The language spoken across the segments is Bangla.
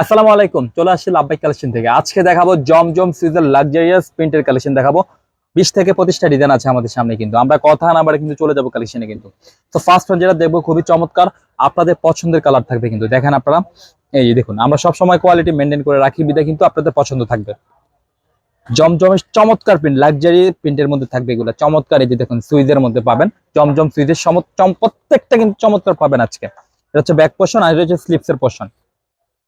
আসসালামু আলাইকুম, চলে আসছি লাভবাই কালেকশন থেকে। আজকে দেখাবো জমজম সিজন লাক্সারিয়াস প্রিন্টের কালেকশন দেখাবো। বিশ থেকে পঁচিশটা ডিজাইন আছে আমাদের সামনে কিন্তু। আমরা কথা না বাড়ে কিন্তু চলে যাব কালেকশনে কিন্তু। তো ফার্স্ট ওয়ান যেটা দেখব খুবই চমৎকার, আপনাদের পছন্দের কালার থাকবে কিন্তু। দেখেন আপনারা, এই যে দেখুন, আমরা সবসময় কোয়ালিটি মেনটেন করে রাখি বিদে কিন্তু আপনাদের পছন্দ থাকবে। জমজমের চমৎকার প্রিন্ট লাক্সারি প্রিন্টের মধ্যে থাকবে এগুলো। চমৎকার এই যে দেখুন, সুইজের মধ্যে পাবেন। জমজম সুইজের প্রত্যেকটা কিন্তু চমৎকার পাবেন আজকে। এটা হচ্ছে ব্যাক পোর্শন আর এটা হচ্ছে স্লিপসের পোর্শন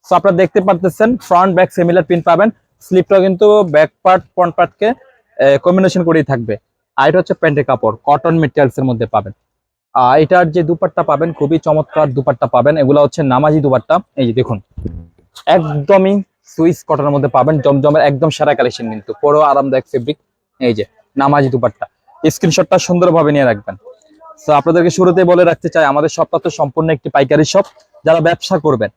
সো আপনারা দেখতে পারতেছেন ফ্রন্ট ব্যাক সিমিলার প্রিন্ট পাবেন। স্লিপটা কিন্তু ব্যাক পার্ট ফ্রন্ট পার্টকে কম্বিনেশন করেই থাকবে। আর এটা হচ্ছে প্যান্টের কাপড় কটন মেটেরিয়ালস এর মধ্যে পাবেন। আর এটার যে দুপাট্টা পাবেন, খুবই চমৎকার দুপাট্টা পাবেন। এগুলো হচ্ছে নামাজি দুপাট্টা। এই যে দেখুন, একদমই সুইস কটনের মধ্যে পাবেন। জমজমের একদম সেরা কালেকশন কিন্তু। পুরো আরামদায়ক ফেব্রিক এই যে, নামাজি দুপাট্টা। স্ক্রিনশটটা সুন্দরভাবে নিয়ে রাখবেন। তো আপনাদেরকে শুরুতে বলে রাখতে চাই, আমাদের শপটা তো সম্পূর্ণ একটি পাইকারি শপ যারা ব্যবসা করবেন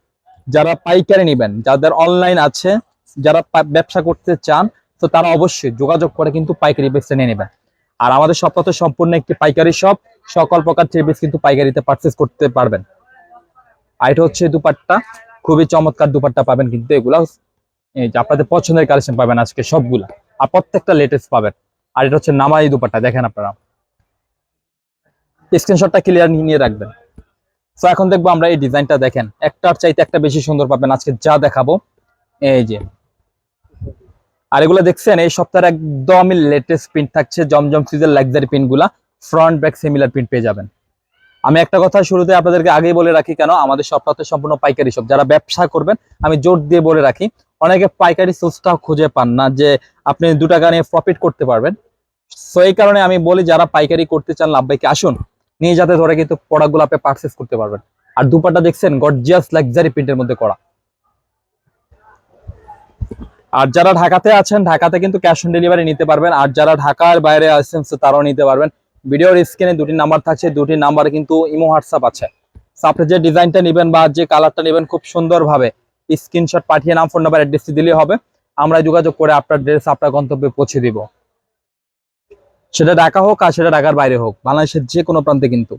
যারা পাইকারি নেবেন, যাদের অনলাইন আছে, যারা ব্যবসা করতে চান, তো তারা অবশ্যই যোগাযোগ করে কিন্তু পাইকারি বেসে নিয়ে নেবেন। আর আমাদের শপটা তো সম্পূর্ণ একটি পাইকারি শপ সকল প্রকার ট্রেবিস কিন্তু পাইকারিতে পারচেস করতে পারবেন। আর এটা হচ্ছে দুপাট্টা, খুবই চমৎকার দুপাট্টা পাবেন কিন্তু এগুলা আপনাদের পছন্দের কালেকশন পাবেন আজকে সবগুলা, আর প্রত্যেকটা লেটেস্ট পাবেন। আর এটা হচ্ছে নামাই দুপাট্টা, দেখেন আপনারা। স্ক্রিনশটটা ক্লিয়ার নিয়ে রাখবেন। তো এখন দেখব আমরা এই ডিজাইনটা দেখেন। একটার চাইতে একটা বেশি সুন্দর পাবেন। আজকে যা দেখাবো, এই যে। আর এগুলো দেখছেন, এই সপ্তাহের একদমই লেটেস্ট প্রিন্ট থাকছে, জমজম সিজের লাক্সারি প্রিন্টগুলা। ফ্রন্ট ব্যাক সিমিলার প্রিন্ট পেয়ে যাবেন। আমি একটা কথা শুরুতে আপনাদেরকে আগেই বলে রাখি কেন, আমাদের সপ্তাহে সম্পূর্ণ পাইকারি সব যারা ব্যবসা করবেন, আমি জোর দিয়ে বলে রাখি, অনেকে পাইকারি সোর্সটা খুঁজে পান না যে আপনি দু টাকা নিয়ে প্রফিট করতে পারবেন। সো এই কারণে আমি বলি, যারা পাইকারি করতে চান লাভ লাভবাইকে আসুন। নিয়ে যাতে ধরে কিন্তু প্রোডাক্টগুলো আপনি পারচেস করতে পারবেন। আর দুপাটা দেখছেন গর্জিয়াস লাক্সারি প্রিন্টের মধ্যে করা। আর যারা ঢাকাতে আছেন, ঢাকাতে কিন্তু ক্যাশ অন ডেলিভারি নিতে পারবেন। আর যারা ঢাকার বাইরে আছেন তারাও নিতে পারবেন। ভিডিওর স্ক্রিনে দুটি নাম্বার থাকছে, দুটি নাম্বারে কিন্তু ইমো হোয়াটসঅ্যাপ আছে। আপনি যে ডিজাইনটা নেবেন বা যে কালারটা নেবেন খুব সুন্দরভাবে স্ক্রিনশট পাঠিয়ে নাম ফোন নাম্বার অ্যাড্রেস দিলেই হবে। আমরা যোগাযোগ করে আপনার ড্রেস আপনার গন্তব্যে পৌঁছে দিব। সেটা ঢাকা হোক আর সেটা ঢাকার বাইরে হোক, বাংলাদেশের যে কোনো প্রান্তে কিন্তু।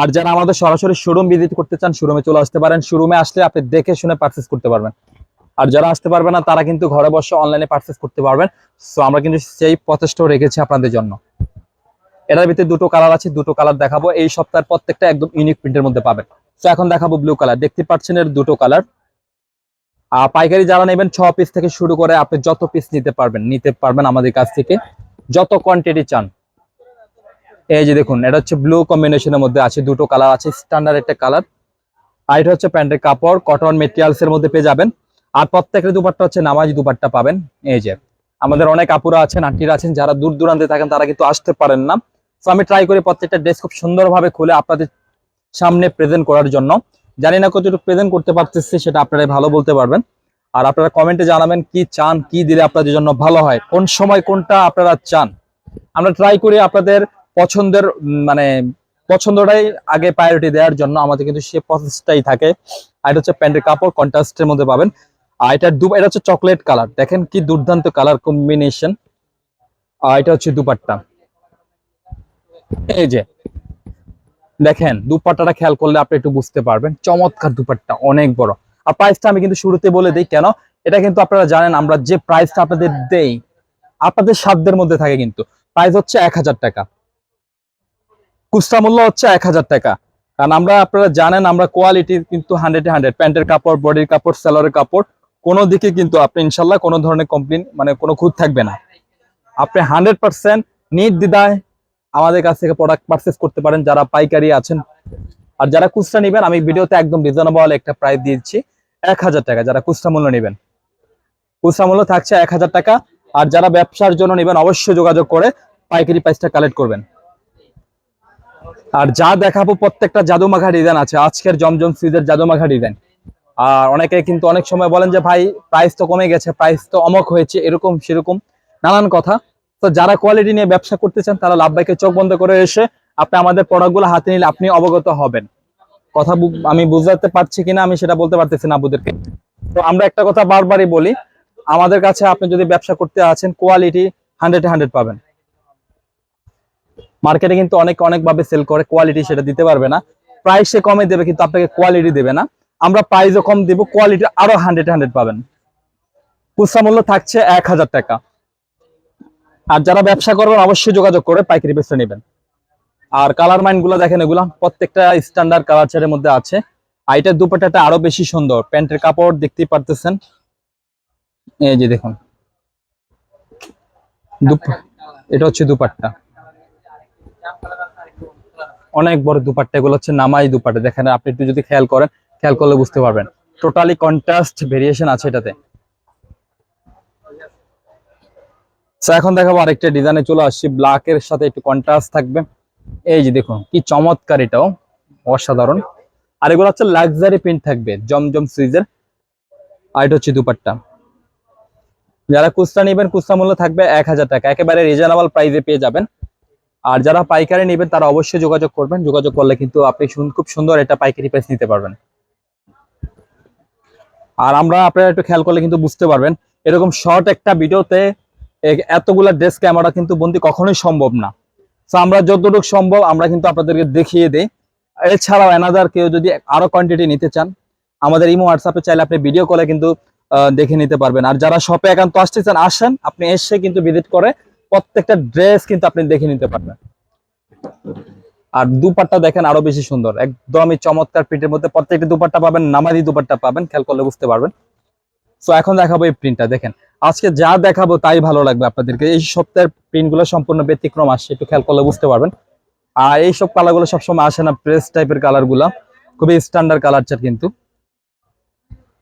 আর যারা আমাদের সরাসরি শোরুম ভিজিট করতে চান শোরুমে চলে আসতে পারেন। শোরুমে আসলে আপনি দেখে শুনে পারচেস করতে পারবেন। আর যারা আসতে পারবে না, তারা কিন্তু ঘরে বসে অনলাইনে পারচেস করতে পারবেন। সো আমরা কিন্তু সেই প্রচেষ্টাও রেখেছি আপনাদের জন্য। এটার ভিতরে দুটো কালার আছে, দুটো কালার দেখাবো। এই সপ্তাহের প্রত্যেকটা একদম ইউনিক প্রিন্টের মধ্যে পাবেন। তো এখন দেখাবো ব্লু কালার দেখতে পাচ্ছেন এর দুটো কালার পাইকারি যারা নেবেন, ছ পিস থেকে শুরু করে আপনি যত পিস নিতে পারবেন নিতে পারবেন আমাদের কাছ থেকে। যত কোয়ান্টিটি চান। এই যে দেখুন, এটা হচ্ছে ব্লু কম্বিনেশনের মধ্যে আছে, দুটো কালার আছে স্ট্যান্ডার্ড একটা কালার আর এটা হচ্ছে প্যান্টের কাপড় কটন মেটেরিয়ালস এর মধ্যে পেয়ে যাবেন। আর প্রত্যেকের দুপাট্টা হচ্ছে নামাজি দুপাট্টা পাবেন। এই যে, আমাদের অনেক আপুরা আছেন, আন্টিরা আছেন, যারা দূর দূরান্তে থাকেন, তারা কিন্তু আসতে পারেন না। তো আমি ট্রাই করি প্রত্যেকটা ড্রেস খুব সুন্দরভাবে খুলে আপনাদের সামনে প্রেজেন্ট করার জন্য। জানি না কতটুকু প্রেজেন্ট করতে পারতেছি, সেটা আপনারাই ভালো বলতে পারবেন। আর আপনারা কমেন্টে জানাবেন কি চান, কি দিলে আপনাদের জন্য ভালো হয়, কোন সময় কোনটা আপনারা চান। আমরা ট্রাই করি আপনাদের পছন্দের মানে পছন্দটাই আগে প্রায়োরিটি দেওয়ার জন্য। আমাদের কিন্তু সে প্রসেসটাই থাকে। আর এটা হচ্ছে প্যান্টের কাপড় কন্ট্রাস্টের মধ্যে পাবেন। আর এটা দু, এটা হচ্ছে চকলেট কালার দেখেন কি দুর্দান্ত কালার কম্বিনেশন আর এটা হচ্ছে দুপাট্টা। এই যে দেখেন, দুপাট্টাটা খেয়াল করলে আপনি একটু বুঝতে পারবেন। চমৎকার দুপাট্টা, অনেক বড়। আর প্রাইসটা আমি কিন্তু শুরুতে বলে দিই, কেন? এটা কিন্তু আপনারা জানেন, আমরা যে প্রাইসটা আপনাদের দেই, আপনাদের সাধ্যের মধ্যে থাকে কিন্তু। প্রাইস হচ্ছে এক হাজার টাকা। খুচরা মূল্য হচ্ছে এক হাজার টাকা। কারণ আমরা, আপনারা জানেন, আমরা কোয়ালিটি কিন্তু হান্ড্রেড হান্ড্রেড প্যান্টের কাপড় বডির কাপড় সেলরের কাপড়, কোনো দিকে কিন্তু আপনি ইনশাল্লাহ কোনো ধরনের কমপ্লেন মানে কোনো খুঁত থাকবে না। আপনি হান্ড্রেড পার্সেন্ট নিট দিদায় আমাদের কাছ থেকে প্রোডাক্ট পারচেস করতে পারেন, যারা পাইকারি আছেন। আর যারা খুচরা নেবেন, আমি ভিডিওতে একদম রিজনেবল একটা প্রাইস দিয়েছি, এক হাজার টাকা, যারা খুচরা মূল্য নেবেন। খুচরা মূল্য থাকছে এক হাজার টাকা, আর যারা ব্যবসার জন্য নেবেন, অবশ্যই যোগাযোগ করে পাইকারি প্রাইসটা কালেক্ট করবেন। আর যা দেখাবো, প্রত্যেকটা জাদুমাখা ডিজাইন আছে। আজকের জমজম সিজের জাদুমাখা ডিজাইন আর অনেকে কিন্তু অনেক সময় বলেন যে, ভাই প্রাইস তো কমে গেছে প্রাইস তো অমক হয়েছে। এরকম, সেরকম, নানান কথা। তো যারা কোয়ালিটি নিয়ে ব্যবসা করতে চান, তারা লাভ বাইকে চোখ বন্ধ করে এসে আপনি আমাদের প্রোডাক্টগুলো হাতে নিলে আপনি অবগত হবেন। কথা আমি বুঝাতে পারছি কিনা, আমি সেটা বলতে পারতেছি না আপুদেরকে। তো আমরা একটা কথা বারবারই বলি, আমাদের কাছে আপনি যদি ব্যবসা করতে আছেন কোয়ালিটি হান্ড্রেড হান্ড্রেড পাবেন। মার্কেটে কিন্তু অনেক অনেক ভাবে সেল করে কোয়ালিটি সেটা দিতে পারবে না। প্রাইস সে কমে দেবে, কিন্তু আপনাকে কোয়ালিটি দেবে না। আমরা প্রাইসও কম দিব কোয়ালিটি আরও হান্ড্রেড হান্ড্রেড পাবেন। খুচরা মূল্য থাকছে এক হাজার টাকা। আর যারা ব্যবসা করবেন অবশ্যই যোগাযোগ করে পাইকারি বেচতে নেবেন। আর কালার মাইনগুলো দেখেন এগুলা, প্রত্যেকটা স্ট্যান্ডার্ড কালার চারের মধ্যে আছে। আর এটার দুপাট্টাটা আরও বেশি সুন্দর, প্যান্টের কাপড় দেখতেই পারতেছেন। এই যে দেখুন। এটা হচ্ছে দুপাট্টা। অনেক বড় দুপাট্টা, এগুলো হচ্ছে নামাই দুপাট্টা। দেখেন, আপনি একটু যদি খেয়াল করেন, খেয়াল করলে বুঝতে পারবেন। টোটালি কন্ট্রাস্ট ভেরিয়েশন আছে এটাতে। So, এখন দেখাবো আরেকটা ডিজাইনে চলে আসছি। ব্ল্যাক এর সাথে একটু কন্ট্রাস্ট থাকবে। এই যে দেখুন কি চমৎকার এটাও। অসাধারণ। আর এগুলো হচ্ছে লাক্সারি প্রিন্ট থাকবে জমজম সুইজের আর এটা হচ্ছে দুপাট্টা। যারা কুস্তা নেবেন কুস্তা মূল্য থাকবে এক হাজার টাকা। একেবারে রিজনেবল প্রাইসে পেয়ে যাবেন। আর যারা পাইকারি নেবেন তারা অবশ্যই যোগাযোগ করবেন। যোগাযোগ করলে কিন্তু আপনি খুব সুন্দর এটা পাইকারি প্রাইস নিতে পারবেন। আর আমরা আপনারা একটু খেয়াল করলে কিন্তু বুঝতে পারবেন। এরকম শর্ট একটা ভিডিওতে এতগুলা ড্রেস ক্যামেরা কিন্তু বন্দি কখনোই সম্ভব না। তো আমরা যতটুকু সম্ভব আমরা কিন্তু আপনাদেরকে দেখিয়ে দেই। এছাড়াও এনাদার কেউ যদি আরও কোয়ান্টিটি নিতে চান, আমাদের ইমো হোয়াটসঅ্যাপে চাইলে আপনি ভিডিও কলে কিন্তু দেখে নিতে পারবেন। আর যারা শপে একান্ত আসতে চান, আসেন, আপনি এসে কিন্তু ভিজিট করে প্রত্যেকটা ড্রেস কিন্তু আপনি দেখে নিতে পারবেন। আর দুপাট্টা দেখেন আরও বেশি সুন্দর। একদমই চমৎকার প্রিন্টের মধ্যে প্রত্যেকটা দুপাট্টা পাবেন, নামাজি দুপাট্টা পাবেন, খেয়াল করলে বুঝতে পারবেন। তো এখন দেখাবো এই প্রিন্টটা দেখেন। আজকে যা দেখাবো তাই ভালো লাগবে আপনাদেরকে। এই সপ্তাহের প্রিন্টগুলো সম্পূর্ণ ব্যতিক্রম আসছে, একটু খেয়াল করলে বুঝতে পারবেন। আর এইসব কালারগুলো সবসময় আসে না প্রেস টাইপের কালারগুলা খুবই স্ট্যান্ডার্ড কালার চার কিন্তু।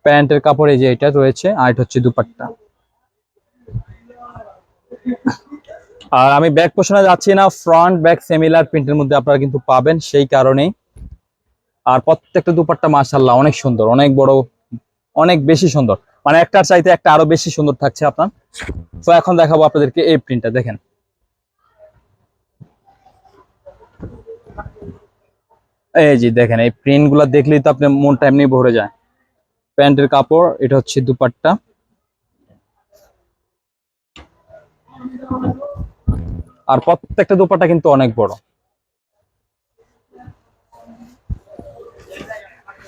প্যান্টের কাপড় যে এটা রয়েছে, আর এটা হচ্ছে দুপাট্টা। আর আমি ব্যাক পোষণে যাচ্ছি না ফ্রন্ট ব্যাক সেমিলার প্রিন্টের মধ্যে আপনারা কিন্তু পাবেন সেই কারণেই। আর প্রত্যেকটা দুপাট্টা মাশাল্লাহ অনেক সুন্দর, অনেক বড়, অনেক বেশি সুন্দর। মানে একটার চাইতে একটা আরও বেশি সুন্দর থাকছে আপনার। তো এখন দেখাবো আপনাদেরকে এই প্রিন্টটা দেখেন। এই যে দেখেন, এই প্রিন্টগুলা দেখলেই তো আপনার মনটা এমনি ভরে যায়। প্যান্টের কাপড়, এটা হচ্ছে দুপাট্টা। আর প্রত্যেকটা দুপাট্টা কিন্তু অনেক বড়।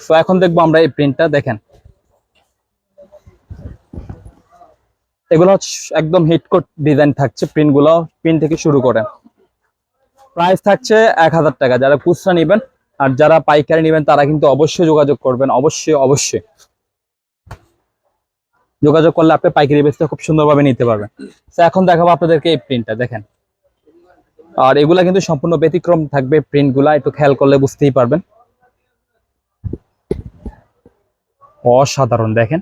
তো এখন দেখব আমরা এই প্রিন্টটা দেখেন। এগুলো একদম হিটকোট ডিজাইন থাকছে প্রিন্টগুলো প্রিন্ট থেকে শুরু করে। প্রাইস থাকছে এক হাজার টাকা, যারা খুচরা নেবেন আর যারা পাইকারি নেবেন, তারা কিন্তু অবশ্যই যোগাযোগ করবেন, অবশ্যই অবশ্যই। যোগাযোগ করলে আপনি পাইকারি বেচতে খুব সুন্দরভাবে নিতে পারবেন। তো এখন দেখাবো আপনাদেরকে এই প্রিন্টটা দেখেন। আর এগুলা কিন্তু সম্পূর্ণ ব্যতিক্রম থাকবে প্রিন্টগুলা, একটু খেয়াল করলে বুঝতেই পারবেন। অসাধারণ, দেখেন।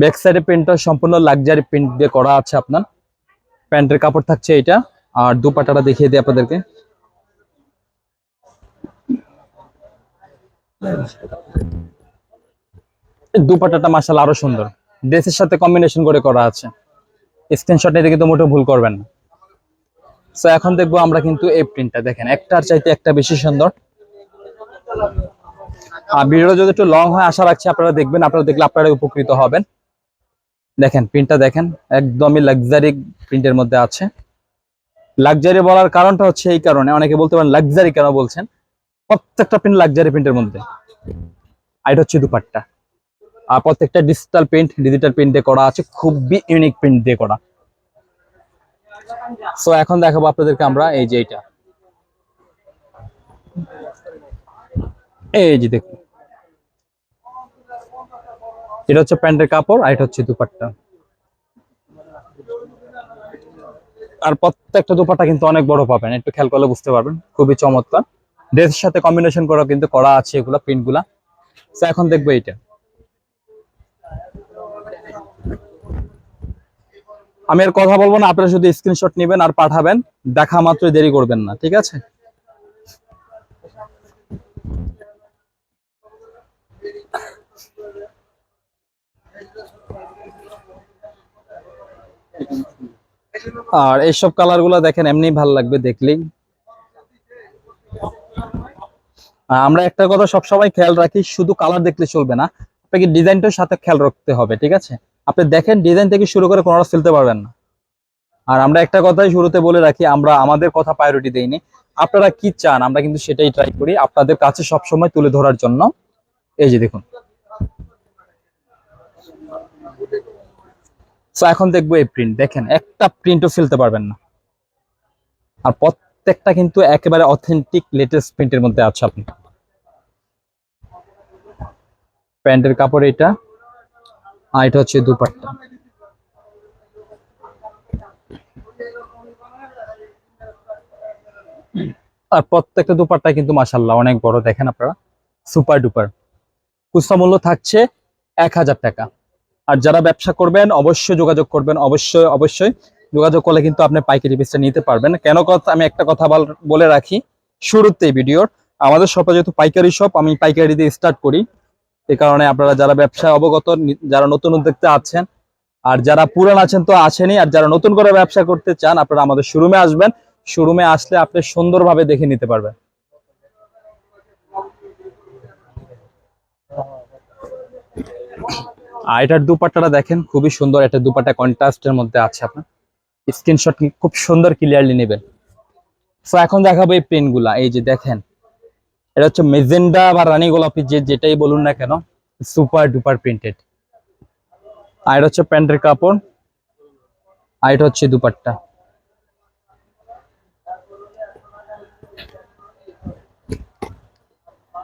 ব্যাক সাইডে প্রিন্টটা সম্পূর্ণ লাক্সারি প্রিন্ট দিয়ে করা আছে আপনার। প্যান্টের কাপড় থাকছে এটা। আর দুপাটাটা দেখিয়ে দিই আপনাদেরকে। দুপাটাটা মাসাল আরও সুন্দর। ড্রেসের সাথে কম্বিনেশন করে করা আছে। স্ক্রিনশট নিতে কিন্তু মোটেও ভুল করবেন না। সো এখন দেখব আমরা কিন্তু এই প্রিন্টটা দেখেন, একটার চাইতে একটা বেশি সুন্দর। আর ভিডিওটা যদি একটু লং হয়, আশা রাখছি আপনারা দেখবেন, আপনারা দেখলে আপনারা উপকৃত হবেন। দেখেন প্রিন্টটা দেখেন, একদমই লাক্সারি প্রিন্টের মধ্যে আছে। লাক্সারি বলার কারণটা হচ্ছে এই কারণে, অনেকে বলতে পারেন লাক্সারি কেন বলছেন? প্রত্যেকটা প্রিন্ট লাক্সারি প্রিন্টের মধ্যে। আর এটা হচ্ছে দুপাট্টা। আর প্রত্যেকটা ডিজিটাল প্রিন্ট ডিজিটাল প্রিন্ট দিয়ে করা আছে, খুবই ইউনিক প্রিন্ট দিয়ে করা। সো এখন দেখাবো আপনাদেরকে আমরা এই যে এইটা এই যে দেখুন। এটা হচ্ছে প্যান্টের কাপড় আর এটা হচ্ছে দুপাট্টা। আর প্রত্যেকটা দুপাট্টা কিন্তু অনেক বড় পাবেন, একটু খেয়াল করলে বুঝতে পারবেন, খুবই চমৎকার। ড্রেসের সাথে কম্বিনেশন করা কিন্তু করা আছে এগুলো প্রিন্টগুলা তো এখন দেখব এটা আমি আর কথা বলব না, আপনারা শুধু স্ক্রিনশট নেবেন আর পাঠাবেন, দেখা মাত্রই দেরি করবেন না, ঠিক আছে? আর এইসব কালারগুলো দেখেন, এমনি ভালো লাগবে দেখলেই। আমরা একটা কথা সবসময় খেয়াল রাখি, শুধু কালার দেখলে চলবে না, আপনাকে ডিজাইনটার সাথে খেয়াল রাখতে হবে, ঠিক আছে? আপনি দেখেন, ডিজাইন থেকে শুরু করে কোনোটা ফেলতে পারবেন না। আর আমরা একটা কথাই শুরুতে বলে রাখি, আমরা আমাদের কথা প্রায়োরিটি দেইনি। আপনারা কি চান, আমরা কিন্তু সেটাই ট্রাই করি, আপনাদের কাছে সবসময় তুলে ধরার জন্য। এই যে দেখুন। এখন দেখব এই প্রিন্ট দেখেন, একটা প্রিন্টও ফেলতে পারবেন না। আর প্রত্যেকটা কিন্তু একেবারে অথেন্টিক লেটেস্ট প্রিন্টের মধ্যে আছে আপনি। প্যান্টের কাপড় এটা, আর এটা হচ্ছে দুপাট্টা। আর প্রত্যেকটা দুপাট্টা কিন্তু মাসাল্লাহ অনেক বড়, দেখেন আপনারা। সুপার ডুপার খুচরা মূল্য থাকছে এক হাজার টাকা। আর যারা ব্যবসা করবেন, অবশ্যই যোগাযোগ করবেন। অবশ্যই অবশ্যই যোগাযোগ করলে কিন্তু আপনি পাইকারি পিসটা নিতে পারবেন। কেন কথা আমি একটা কথা বল- রাখি, শুরুতেই ভিডিওর আমাদের শপে যেহেতু পাইকারি শপ আমি পাইকারি দিয়ে স্টার্ট করি। এ কারণে আপনারা যারা ব্যবসায় অবগত যারা নতুন উদ্যোক্তা আছেন, আর যারা পুরান আছেন তো আছেনই আর যারা নতুন করে ব্যবসা করতে চান, আপনারা আমাদের শোরুমে আসবেন। শোরুমে আসলে আপনি সুন্দরভাবে দেখে নিতে পারবেন। আর এটার দুপাট্টাটা দেখেন, খুবই সুন্দর এটা দুপাট্টা কন্ট্রাস্টের মধ্যে আছে আপনার। স্ক্রিনশট খুব সুন্দর ক্লিয়ারলি নেবেন। তো এখন দেখাবো এই পেনগুলা এই যে দেখেন, এটা হচ্ছে মেজেন্ডা বা রানী গোলাপি যে যেটাই বলুন না কেন সুপার ডুপার প্রিন্টেড আর এটা হচ্ছে প্যান্টের কাপড়, আর এটা হচ্ছে দুপাট্টা।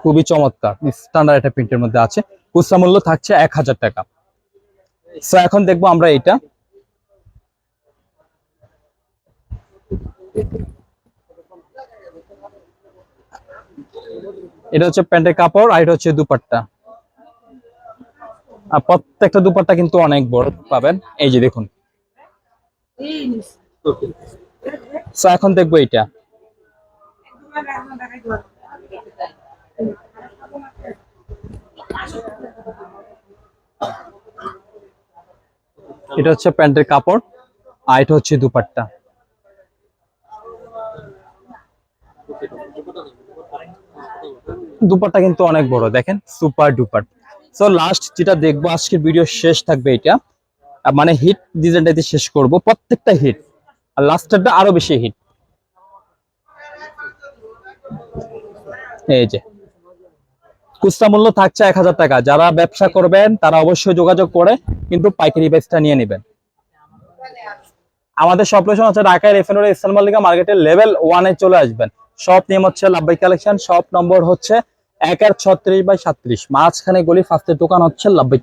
খুবই চমৎকার স্ট্যান্ডার্ড একটা প্রিন্টের মধ্যে আছে। খুচরা মূল্য থাকছে এক হাজার টাকা। সো এখন দেখব আমরা এটা এটা হচ্ছে প্যান্টের কাপড় আর এটা হচ্ছে দুপাট্টা। আর প্রত্যেকটা দুপাট্টা কিন্তু অনেক বড় পাবেন। এই যে দেখুন। এখন দেখব এটা এটা হচ্ছে প্যান্টের কাপড়, আর এটা হচ্ছে দুপাট্টা। দুপাট্টা কিন্তু অনেক বড়, দেখেন সুপার ডুপার সো লাস্ট যেটা দেখব, আজকের ভিডিও শেষ থাকবে এটা। মানে হিট ডিজাইনটা দিয়ে শেষ করব, প্রত্যেকটা হিট আর লাস্টেরটা আরও বেশি হিট এই যে। খুচরা মূল্য থাকছে এক হাজার টাকা। যারা ব্যবসা করবেন, তারা অবশ্যই যোগাযোগ করে কিন্তু পাইকারি বেচটা নিয়ে নেবেন। আমাদের সব লোকেশন হচ্ছে ঢাকায় রেফেনোর ইসলাম মালিকা মার্কেটের লেভেল ওয়ানে চলে আসবেন। সব নেম হচ্ছে লাভবাই কালেকশন সব নম্বর হচ্ছে এক আর ছত্রিশ বাই সাত্রিশ। মাঝখানে গলি ফার্স্টের দোকান হচ্ছে লাভবাই